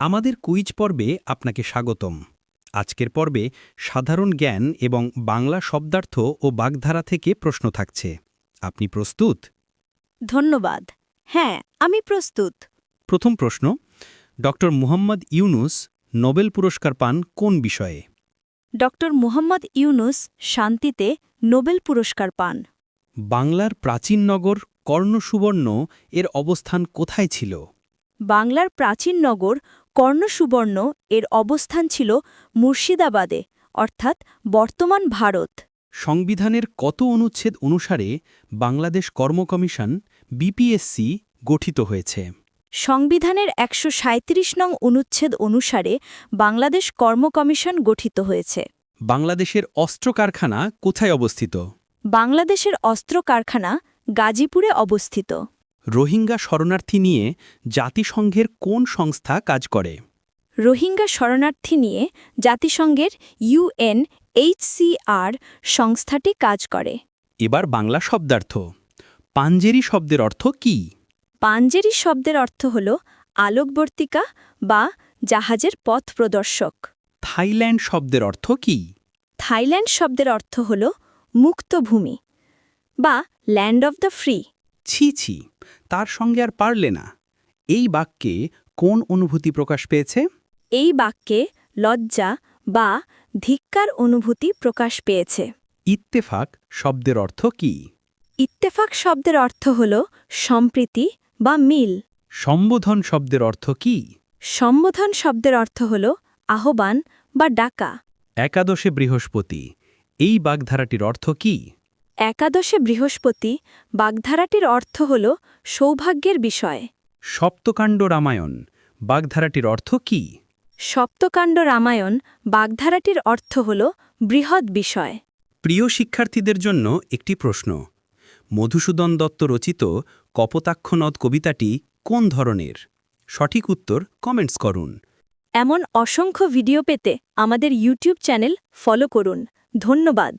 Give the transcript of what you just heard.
আমাদের কুইজ পর্বে আপনাকে স্বাগতম। আজকের পর্বে সাধারণ জ্ঞান এবং বাংলা শব্দার্থ ও বাগধারা থেকে প্রশ্ন থাকছে। আপনি প্রস্তুত? ধন্যবাদ। হ্যাঁ আমি প্রস্তুত। প্রথম প্রশ্ন ড মুহাম্মদ ইউনুস নোবেল পুরস্কার পান কোন বিষয়ে? ডক্টর মুহাম্মদ ইউনুস শান্তিতে নোবেল পুরস্কার পান। বাংলার প্রাচীন নগর কর্ণসুবর্ণ এর অবস্থান কোথায় ছিল? বাংলার প্রাচীন নগর কর্ণসুবর্ণ এর অবস্থান ছিল মুর্শিদাবাদে অর্থাৎ বর্তমান ভারত। সংবিধানের কত অনুচ্ছেদ অনুসারে বাংলাদেশ কর্ম কমিশন বিপিএসসি গঠিত হয়েছে? সংবিধানের একশো নং অনুচ্ছেদ অনুসারে বাংলাদেশ কর্ম কমিশন গঠিত হয়েছে। বাংলাদেশের অস্ত্র কারখানা কোথায় অবস্থিত? বাংলাদেশের অস্ত্র কারখানা গাজীপুরে অবস্থিত। রোহিঙ্গা শরণার্থী নিয়ে জাতিসংঘের কোন সংস্থা কাজ করে? রোহিঙ্গা শরণার্থী নিয়ে জাতিসংঘের ইউএন এইচসিআর সংস্থাটি কাজ করে। এবার বাংলা শব্দার্থ। পাঞ্জেরি শব্দের অর্থ কি? পাঞ্জেরি শব্দের অর্থ হল আলোকবর্তিকা বা জাহাজের পথ প্রদর্শক। থাইল্যান্ড শব্দের অর্থ কি? থাইল্যান্ড শব্দের অর্থ হল মুক্তভূমি বা ল্যান্ড অফ দ্য ফ্রি। ছি ছি তার সঙ্গে আর পারলে না। এই বাক্যে কোন অনুভূতি প্রকাশ পেয়েছে? এই বাক্যে লজ্জা বা ধিক্কার অনুভূতি প্রকাশ পেয়েছে। ইত্তেফাক শব্দের অর্থ কি? ইত্তেফাক শব্দের অর্থ হল সম্প্রীতি বা মিল। সম্বোধন শব্দের অর্থ কি? সম্বোধন শব্দের অর্থ হল আহ্বান বা ডাকা। একাদশে বৃহস্পতি এই বাগধারাটির অর্থ কি? একাদশে বৃহস্পতি বাগধারাটির অর্থ হল সৌভাগ্যের বিষয়। সপ্তকাণ্ড রামায়ণ বাগধারাটির অর্থ কি? সপ্তকাণ্ড রামায়ণ বাগধারাটির অর্থ হল বৃহৎ বিষয়। প্রিয় শিক্ষার্থীদের জন্য একটি প্রশ্ন। মধুসূদন দত্ত রচিত কপোতাক্ষ নদ কবিতাটি কোন ধরনের? সঠিক উত্তর কমেন্টস করুন। এমন অসংখ্য ভিডিও পেতে আমাদের ইউটিউব চ্যানেল ফলো করুন। ধন্যবাদ।